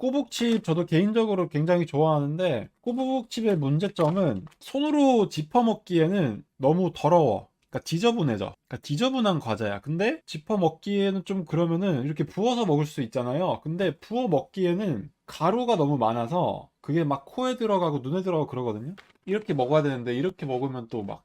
꼬북칩 저도 개인적으로 굉장히 좋아하는데 꼬북칩의 문제점은 손으로 짚어 먹기에는 너무 더러워. 그러니까 지저분해져. 그러니까 지저분한 과자야. 근데 짚어 먹기에는 좀 그러면은 이렇게 부어서 먹을 수 있잖아요. 근데 부어 먹기에는 가루가 너무 많아서 그게 막 코에 들어가고 눈에 들어가고 그러거든요. 이렇게 먹어야 되는데 이렇게 먹으면 또 막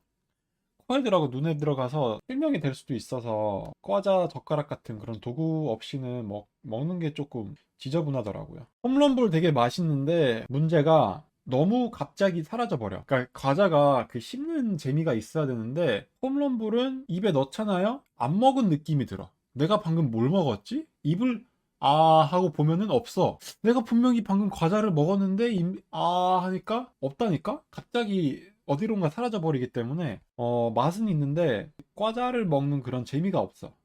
들어가고 눈에 들어가서 실명이 될 수도 있어서 과자 젓가락 같은 그런 도구 없이는 먹, 먹는 게 조금 지저분하더라고요. 홈런볼 되게 맛있는데 문제가 너무 갑자기 사라져 버려. 그러니까 과자가 그 씹는 재미가 있어야 되는데 홈런볼은 입에 넣잖아요. 안 먹은 느낌이 들어. 내가 방금 뭘 먹었지? 입을 아 하고 보면은 없어. 내가 분명히 방금 과자를 먹었는데 입- 아 하니까 없다니까? 갑자기 어디론가 사라져 버리기 때문에 어 맛은 있는데 과자를 먹는 그런 재미가 없어.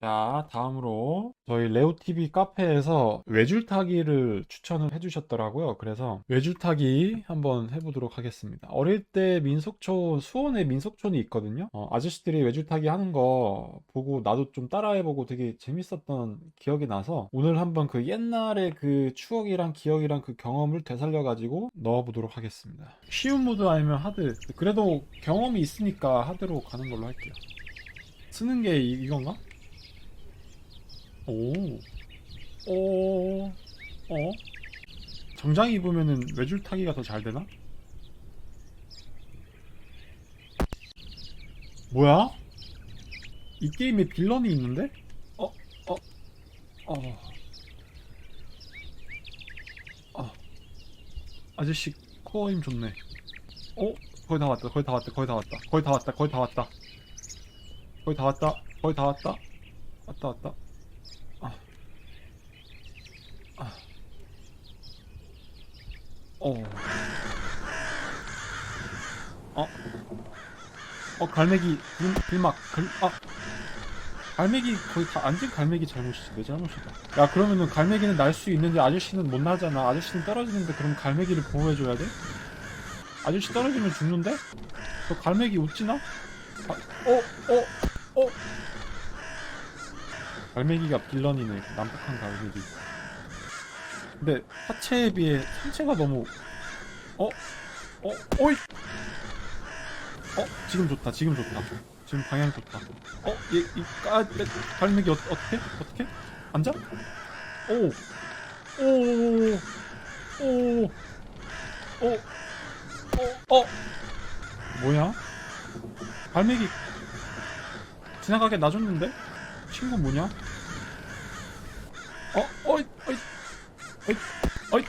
자, 다음으로 저희 레오TV 카페에서 외줄타기를 추천을 해주셨더라고요. 그래서 외줄타기 한번 해보도록 하겠습니다. 어릴 때 민속촌, 수원에 민속촌이 있거든요. 어, 아저씨들이 외줄타기 하는 거 보고 나도 좀 따라해보고 되게 재밌었던 기억이 나서 오늘 한번 그 옛날의 그 추억이랑 기억이랑 그 경험을 되살려가지고 넣어보도록 하겠습니다. 쉬운 모드 아니면 하드. 그래도 경험이 있으니까 하드로 가는 걸로 할게요. 쓰는 게 이, 이건가? 오, 오, 어? 정장 입으면은 외줄 타기가 더 잘 되나? 뭐야? 이 게임에 빌런이 있는데? 어, 어, 어, 어. 아저씨 코어 힘 좋네. 어? 거의 다 왔다, 거의 다 왔다, 거의 다 왔다, 거의 다 왔다, 거의 다 왔다. 거의 다 왔다, 거의 다 왔다. 왔다, 왔다. 어. 어. 어, 갈매기, 길, 길막, 글, 아. 갈매기, 거의 다 앉은 갈매기 잘못이지, 내 잘못이다. 야, 그러면은 갈매기는 날 수 있는데 아저씨는 못 나잖아. 아저씨는 떨어지는데 그럼 갈매기를 보호해줘야 돼? 아저씨 떨어지면 죽는데? 저 갈매기 웃지나? 아, 어, 어, 어. 갈매기가 빌런이네, 난폭한 갈매기. 근데 하체에 비해 상체가 너무 어? 어? 어이! 어? 지금 좋다 지금 좋다 지금 방향 좋다 어? 얘, 이, 까, 내, 갈매기 어, 어떻게? 어떻게? 앉아? 오! 오! 오! 오! 오! 어! 뭐야? 갈매기 지나가게 놔줬는데? 친구 뭐냐? 어? 어이! 어이! 어이, 어이.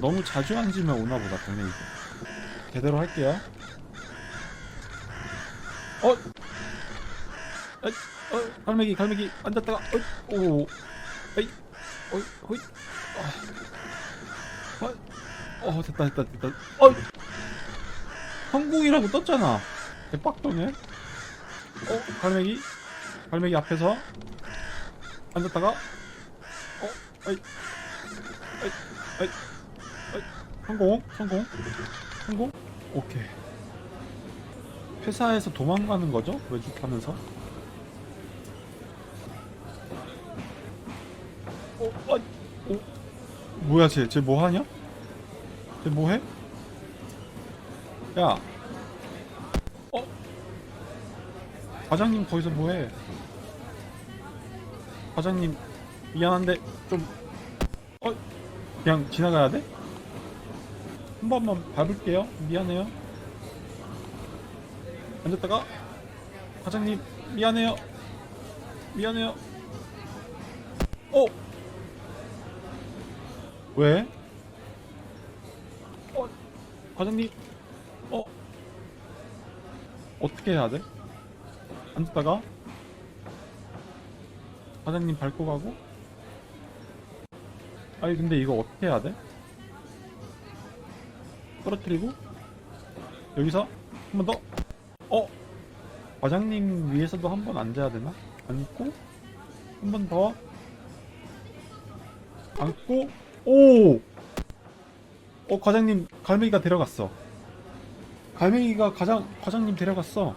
너무 자주 앉으면 오나 보다 갈매기. 제대로 할게요. 어, 어이, 어, 갈매기, 갈매기 앉았다가, 어이, 오, 어이, 어이, 어이, 아, 어, 어, 됐다, 됐다, 됐다. 어, 성공이라고 떴잖아. 대박도네. 어, 갈매기, 갈매기 앞에서 앉았다가. 어, 어이, 어이, 어이, 어이, 성공, 성공, 성공. 오케이. 회사에서 도망가는 거죠? 외죽하면서? 어, 어, 어, 뭐야, 쟤, 쟤 뭐 하냐? 쟤 뭐 해? 야, 어, 과장님 거기서 뭐 해? 과장님 미안한데 좀 어? 그냥 지나가야 돼? 한 번만 밟을게요 미안해요 앉았다가 과장님 미안해요 미안해요 어? 왜? 어? 과장님 어? 어떻게 해야 돼? 앉았다가 과장님 밟고 가고 아니 근데 이거 어떻게 해야 돼? 떨어뜨리고 여기서 한 번 더 어? 과장님 위에서도 한 번 앉아야 되나? 앉고 한 번 더 앉고 오! 어 과장님 갈매기가 데려갔어 갈매기가 과장 과장님 데려갔어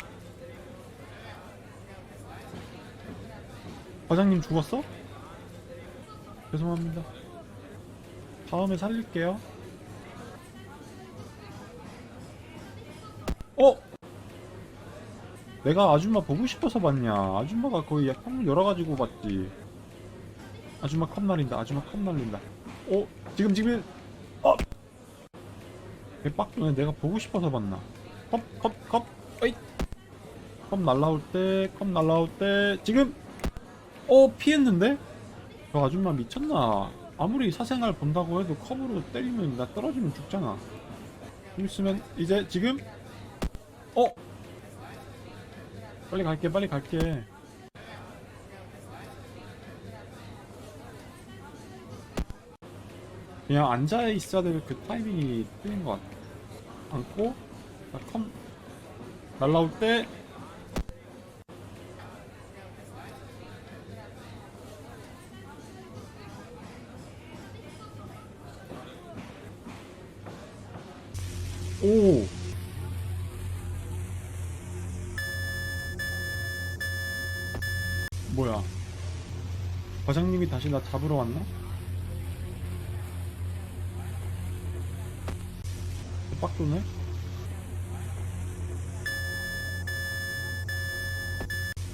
과장님 죽었어? 죄송합니다. 다음에 살릴게요. 어? 내가 아줌마 보고 싶어서 봤냐? 아줌마가 거의 한문 열어가지고 봤지. 아줌마 컵 날린다. 아줌마 컵 날린다. 어? 지금 지금 어? 개빡도네. 내가 보고 싶어서 봤나? 컵, 컵, 컵. 어이. 컵 날라올 때, 컵 날라올 때, 지금! 어, 피했는데? 저 아줌마 미쳤나? 아무리 사생활 본다고 해도 컵으로 때리면 나 떨어지면 죽잖아. 좀 있으면 이제 지금 어 빨리 갈게 빨리 갈게. 그냥 앉아 있어야 될 그 타이밍이 틀린 것 같아. 앉고 컵 날라올 때 오. 뭐야? 과장님이 다시 나 잡으러 왔나? 빡도네?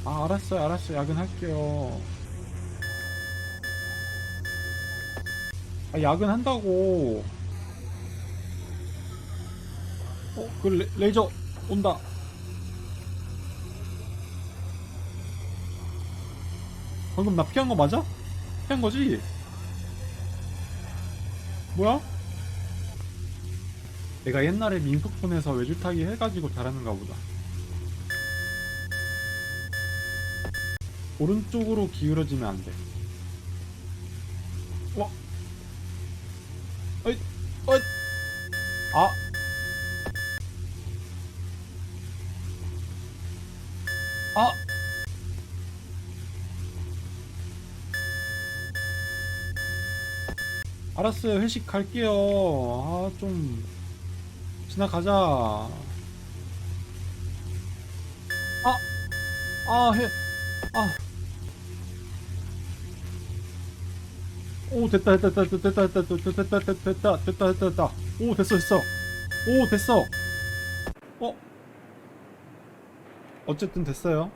아 알았어요 알았어요 야근할게요 아 야근한다고 그 레, 레이저 온다. 방금 나 피한 거 맞아? 피한 거지? 뭐야? 내가 옛날에 민속촌에서 외줄타기 해가지고 잘하는가 보다. 오른쪽으로 기울어지면 안 돼. 와. 어이, 어이. 아. 아! 알았어요. 회식 갈게요. 아, 좀 지나가자. 아! 아, 해. 아. 오, 됐다, 됐다, 됐다, 됐다, 됐다, 됐다, 됐다, 됐다, 됐다, 됐다, 됐다. 오, 됐어, 됐어. 오, 됐어. 어? 어쨌든 됐어요.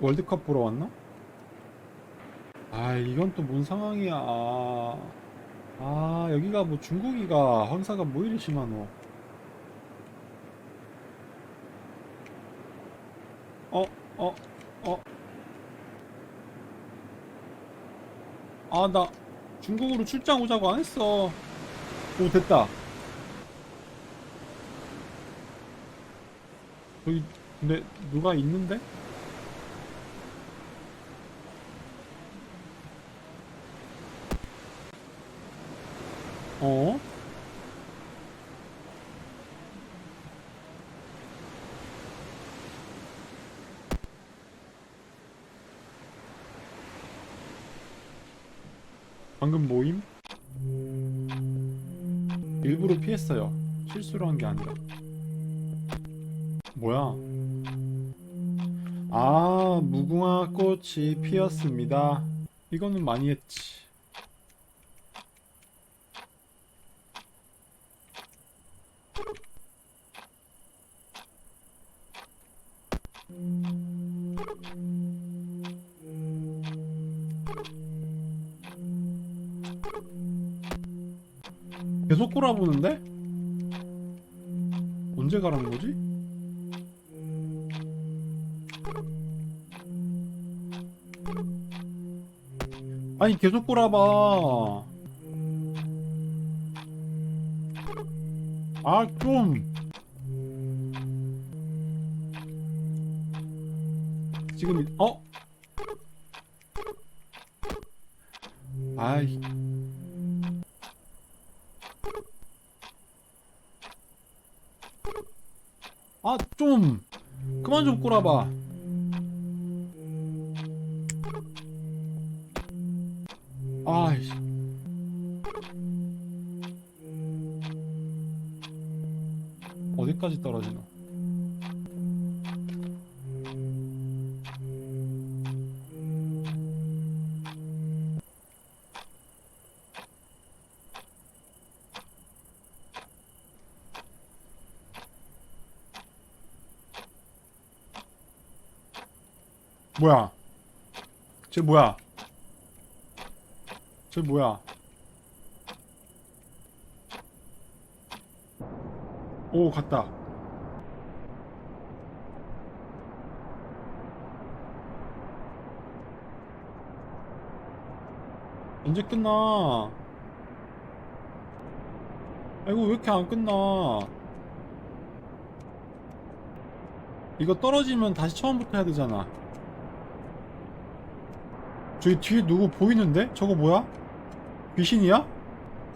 월드컵 보러 왔나? 아, 이건 또 뭔 상황이야. 아, 아, 여기가 뭐 중국이가 황사가 뭐 이리 심하노. 어, 어, 어. 아, 나 중국으로 출장 오자고 안 했어. 오, 됐다. 여기 근데 누가 있는데? 어? 방금 모임? 일부러 피했어요. 실수로 한 게 아니라. 뭐야? 아, 무궁화 꽃이 피었습니다. 이거는 많이 했지. 계속 꼬라보는데? 언제 가라는 거지? 아니 계속 꼬라봐. 아좀. 지금 이- 어? 아이. 아 좀. 그만 좀 꼬라봐 아이씨. 어디까지 떨어지나? 뭐야? 쟤 뭐야? 쟤 뭐야? 오, 갔다. 언제 끝나? 아이고, 왜 이렇게 안 끝나? 이거 떨어지면 다시 처음부터 해야 되잖아. 저기 뒤에 누구 보이는데? 저거 뭐야? 귀신이야?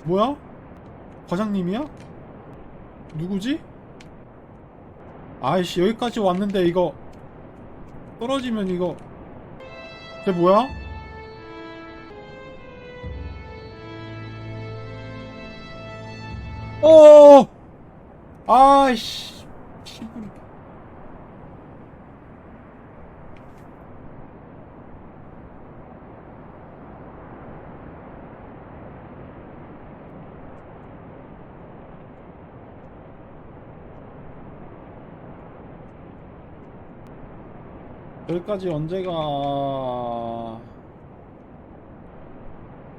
뭐야? 과장님이야? 누구지? 아이씨 여기까지 왔는데 이거 떨어지면 이거 쟤 뭐야? 어 아이씨 여기까지 언제가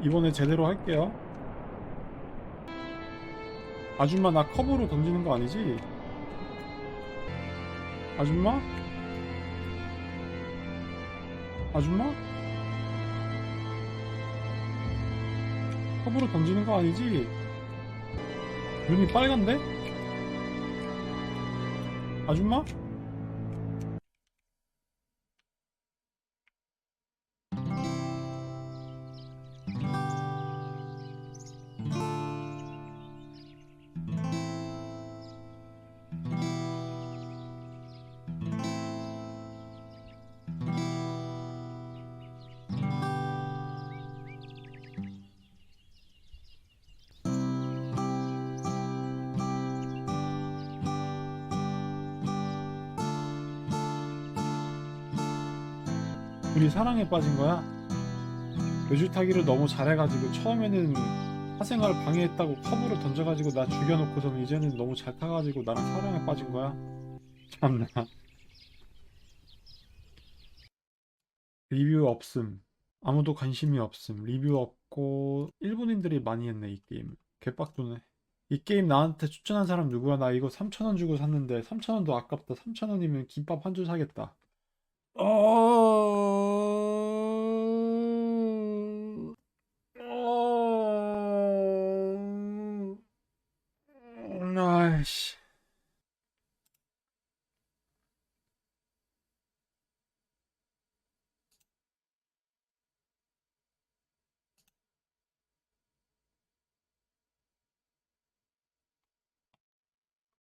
이번에 제대로 할게요 아줌마 나 컵으로 던지는 거 아니지? 아줌마? 아줌마? 컵으로 던지는 거 아니지? 눈이 빨간데? 아줌마? 둘이 사랑에 빠진 거야? 외줄 타기를 너무 잘해가지고 처음에는 사생활 방해했다고 컵으로 던져가지고 나 죽여놓고선 이제는 너무 잘 타가지고 나랑 사랑에 빠진 거야? 참나. 리뷰 없음. 아무도 관심이 없음. 리뷰 없고 일본인들이 많이 했네 이 게임. 개빡도네. 이 게임 나한테 추천한 사람 누구야? 나 이거 3,000원 주고 샀는데 3,000원도 아깝다. 3,000원이면 김밥 한 줄 사겠다. 어...